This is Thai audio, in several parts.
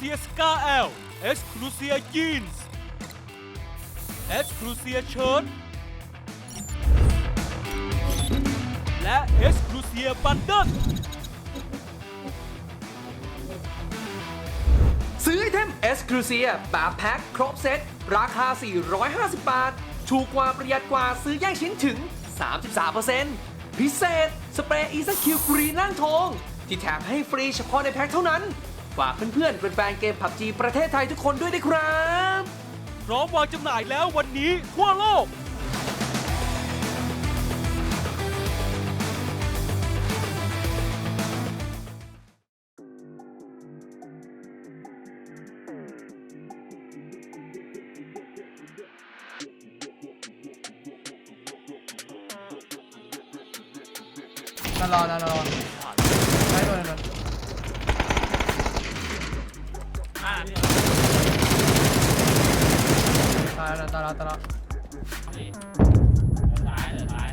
เซียสกาเอลเอ็กซ์คลูเซียยีนส์เอ็กซ์คลูเซียเชิ้ตและเอ็กซ์คลูเซียบันเดิลซื้อไอเทม e x c l u s i v e แบบแพ็คครบเซต ราคา 450 บาท ถูกกว่าประหยัดกว่าซื้อแยกชิ้นถึง 33%พิเศษ สเปรย์อีซัคิวกรีนล่างทอง ที่แถมให้ฟรีเฉพาะในแพ็คเท่านั้น ฝากเพื่อนๆเป็นแฟนเกม PUBG ประเทศไทยทุกคนด้วยนะครับ พร้อมวางจำหน่ายแล้ววันนี้ทั่วโลก นานรอนานรอ ตายแล้วตายแล้วตายแล้วเ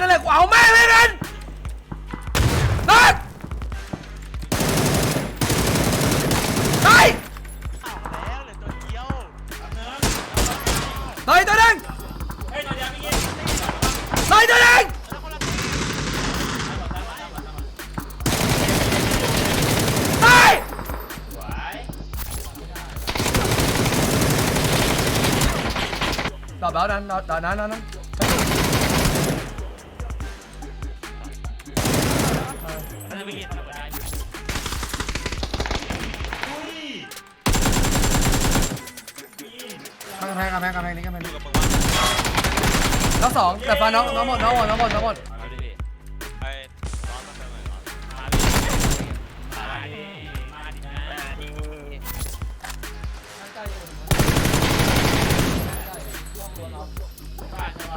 นั่นแหละกูเอาแม่งเลยกันนัดไอ้ไล่ตัวหนึงไล่ตัวหนึงไล่ดอกแล้วนั้นดอกดอกนั้ นนั้นนั้นกำแพงกำแพงกำแพงนี้กำแพงนี้น้องสองแต่ฟ้าน้องน้องหมดน้องหมดน้องหมดน้องหมดไอ้สัตว์ม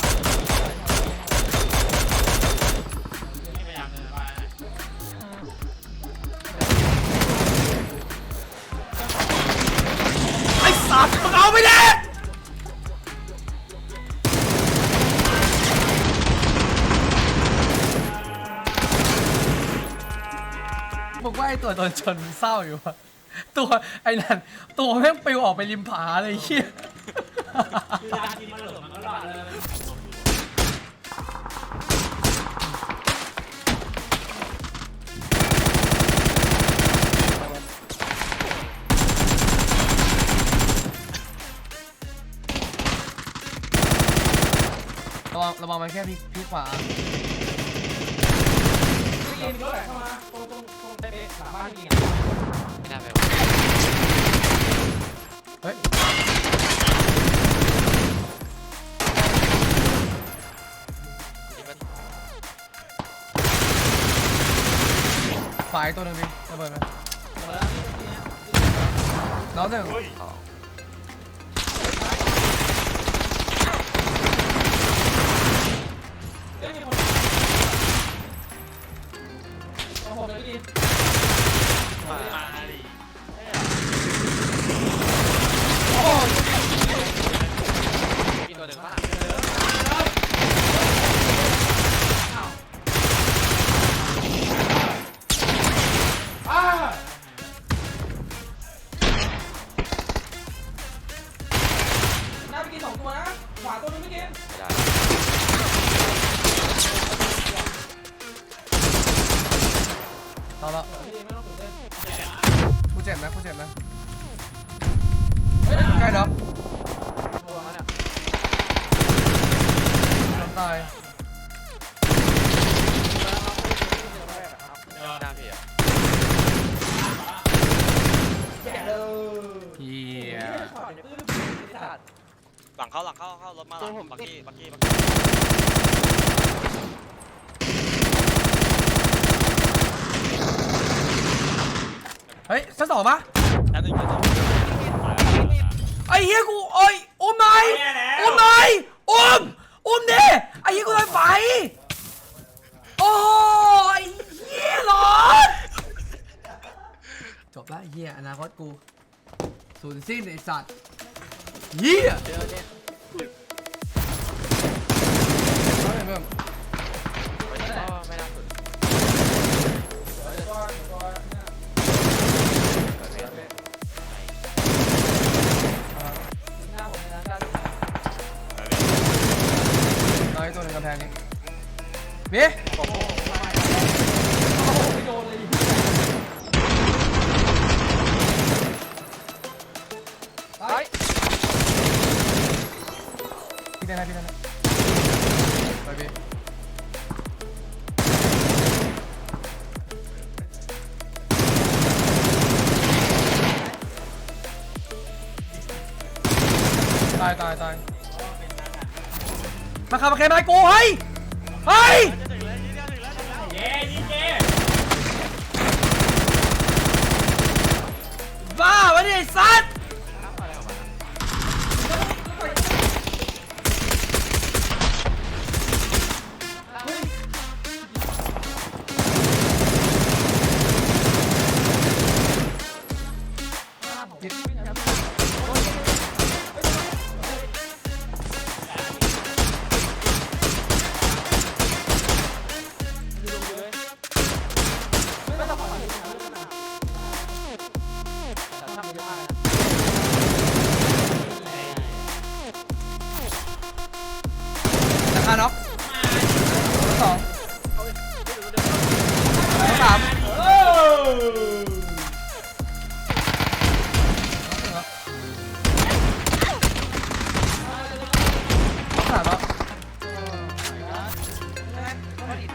ึ งเอาไปดิบอกว่าไอตัวโดนชนมันเศร้าอยู่อะตัวไอ้นั่นตัวแม่งปลิวออกไปริมผาเลยไอ้เฮียระวังระวังมันแค่พลิกพลิกขวาเฮ้ยฝ่ายตัวหนึ่งดิระเบิดไหมน้องหนึ่งเอา น้ำตายเฮียหลังเข้าหลังเข้าเข้ารถมาหลังบักกี้บักกี้บักกี้เฮ้ยเฮ้ยชั้นสองปะชั้นหนึ่งชั้นสองไอ้เหี้ยกูโอ้ยอุ้มหน่อยอุ้มหน่อยอุ้ม อุ้มดิไอ้เหี้ยกูเลยไป โอ้ยเหี้ยหลอนจบละไอ้เหี้ยอนาคตกูสูญสิ้นไอ้สัตว์เหี้ยเอา ตายตายตายมาขับมาแค่ไม้กูเฮ้ยเฮ้ยบ้าวะเนี่ยไอ้สัตว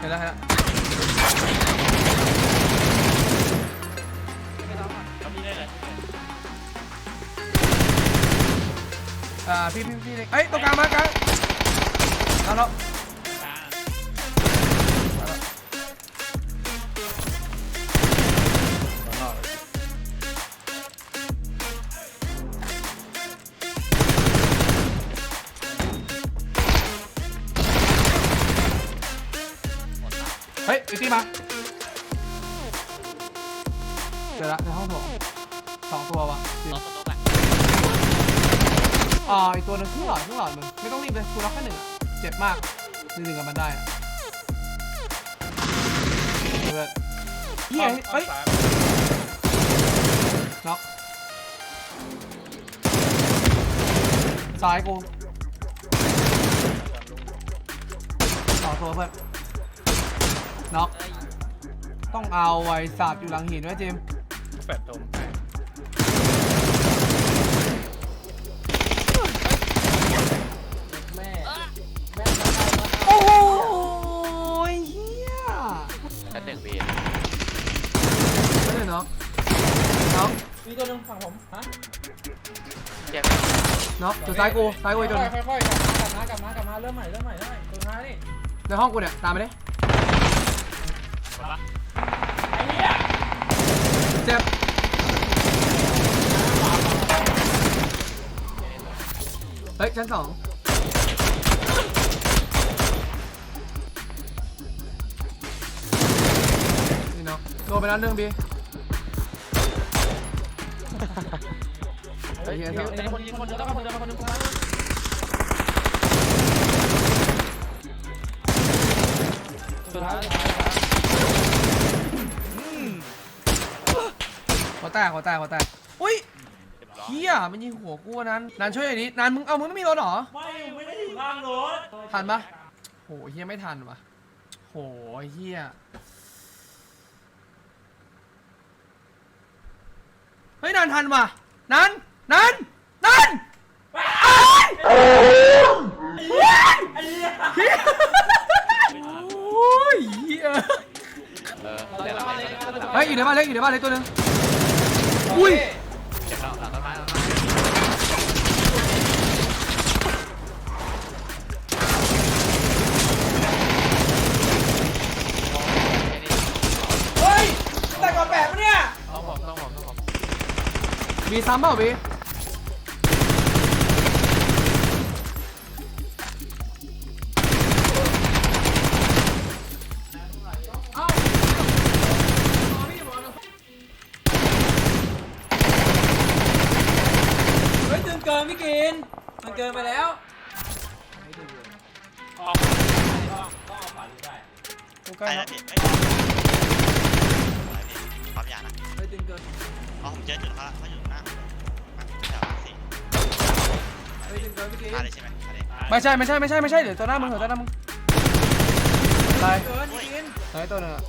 ห็นแล้วเห็นแล้วอ่าพี่พี่พี่เล็กเอ้ยตรงกลางมากลางเอาแล้วเอีกทีมาเจอละในห้องโถงสองตัววะจริง ล็อกตัวแบกอ่าอีกตัวหนึงครึ่งหลอดครึ่งหลอดมึงไม่ต้องรีบเลยกูรับแค่หนึ่งอะเจ็บมากหนึ่งกับมันได้อะเลือดเฮ้ยเฮ้ยน็อกซ้ายกูสองตัวเพื่อน น็อกต้องเอาไว้สัตว์อยู่หลังหินไว้เจมส์แปดตรงโอ้โหเฮียชั้นหนึ่งวีไม่เลยน็อกน็อกมีตัวหนึงฝั่งผมฮะเจ็บน็อกอยู่ซ้ายกูซ้ายกูอีกตัวหนึงค่อยๆกลับมากลับมากลับมากลับมาเริ่มใหม่เริ่มใหม่เริ่มใหม่ตัวท้ายนี่ในห้องกูเนี่ยตามไปดิ เจ็บเฮ้ยชั้นสองนี่เนาะโดนไปแล้วเรื่องบีไอ้เหี้ยเถอะเดียวคนยิงคนเดียวแล้วก็คนเดียวคนนึงคนมาสุดท้าย หัวแตกหัวแตกหัวแตกอุ้ยเฮียมันยิงหัวกูอันนั้นนานช่วยหน่อยดินานมึงเอามึงไม่มีรถเหรอไม่ไม่ได้อยู่ข้างรถทันปะโหเฮียไม่ทันวะโหเฮียเฮ้ยนานทันวะนานนานนานโอ้ยเฮีย เออเดี๋ยวเราไปเจ็บเฮ้ยอยู่ในบ้านเล็กอยู่ในบ้านเล็กตัวหนึงอุ้ยเราหลังต้นไม้หลังต้นไม้เฮ้ยแต่ก่อนแปดปะเนี่ยต้องผมต้องผมต้องผมบีซ้ำเปล่าบี ไปแล้แล้วพี่ไปพี่ปั๊มยานะเฮ้ยตึงเกินอ๋อผมเจอจุดเขาเขาอยู่หน้าแถวสี่เฮ้ยตึงเกินเมื่อกี้พาเลยใช่ไหมพาเลยไม่ใช่ไม่ใช่ไม่ใช่ไม่ใช่เดี๋ยวตัวหน้ามึงเดี๋ยวตัวหน้ามึงตายเกินกินไหนตัวหนึงอะ